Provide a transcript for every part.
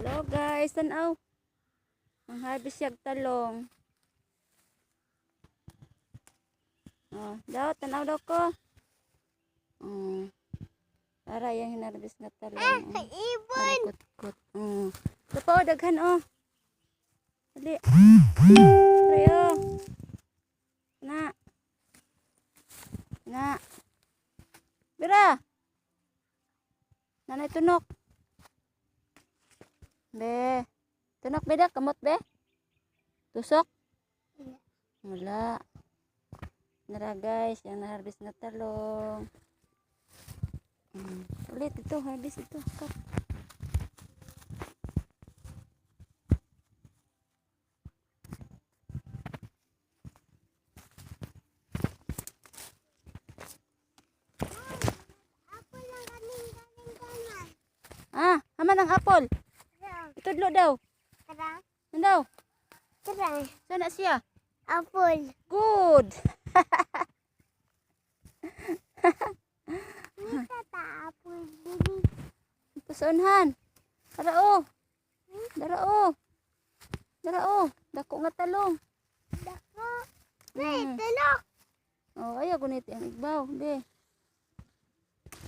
Hello guys, tanaw. Ang harvest yag talong. Oh, daw, tanaw daw ko. Oh. Para yung hinarbis nga talong. Oh. Ibon! Kutkut. Oh. Oh, daghan oh. Dali. Pre, oh. Na. Na. Bira. Nanay tunok. Be. Tunok beda kamot be. Tusok. Wala. Nara guys, yung na-harvest na talong. Hmm. Ulit ito, harvest ito. Kap. Ah, haman ang apple. Itudlo daw. Tara, Ano daw? tara. Sana siya. Apple. Good. Misa ta apple dili. Pusunhan. Dara oh. Dara oh. Dara oh. Dako nga talong. Dako. Hey, Mm. tulok. Oh, ayaw gunit ang igbaw, be.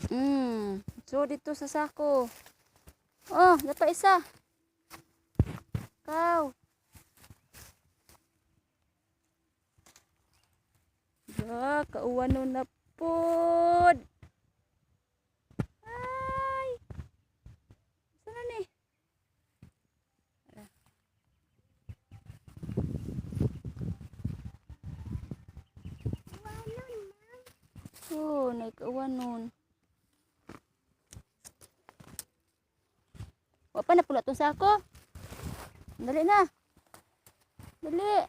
Mm. So dito sa sako. Oh, napa isa. Kaw. Ya, kauwano na pod. Ay. Sana ni? Oh, naikauwanon. Wa pa na pula tong sako. Dali na. Dali.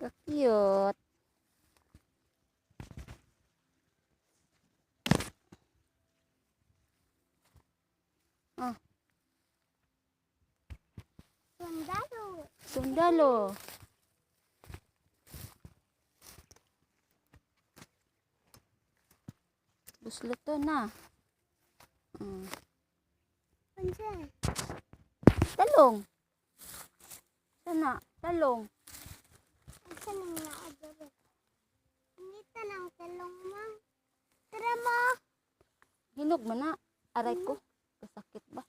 Ka-cute. Sundalo. Sundalo. Busluto na. Mm. Unsa? Talong. Sana, talong. Unsa nang naadoro? Nita lang talong mang. Tara mo. Hinog man na. Aray ko. Kasakit ba?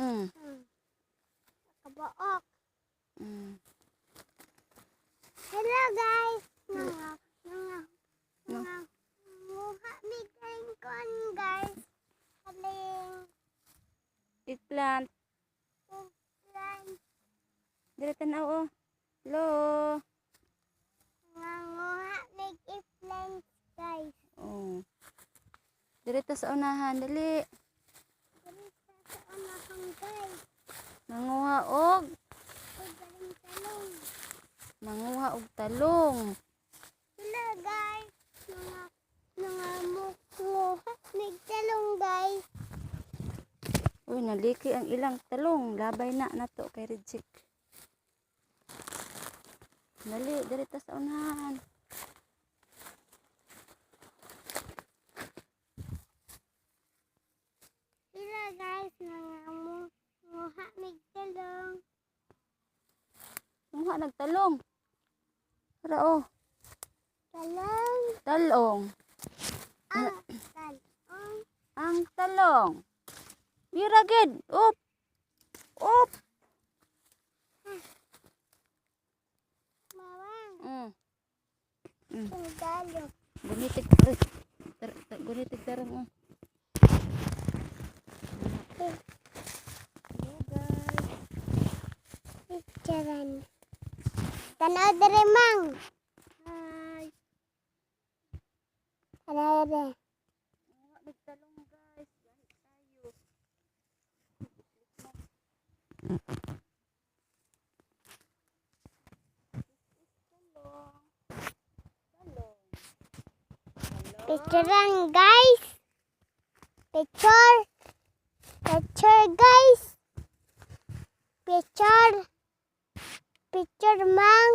Mm. Hmm. Kabaok. Mm. Hello guys. Mga mga Dili tanaw oh. Hello. nga muha mi plan guys. Oh. Dito sa unahan. Dali. Dili sa sa unahang guys. Manguha og. Talong. Manguha og talong. Hello guys. Mga mga muha mi talong guys. Uy, naliki ang ilang talong. Labay na nato kay Rejik. Dali, dali ta sa unahan. Hello guys. Mga mu- muha mi talong. Manguha nagtalong. Tara oh. Talong. Talong. Ang talong. Ang talong. Mira gid. Up. Up. Mm. Mm. Sundalo. Gunitig. Uy. Tar, tar, gunitig tarong oh. Hello guys. Picturean. Tanaw dere mang. Hi. Tanaw dere. Manguha nagtalong Picture lang guys. Picture. Picture guys. Picture. Picture mang.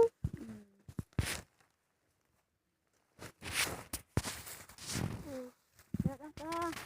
Tara. Mm.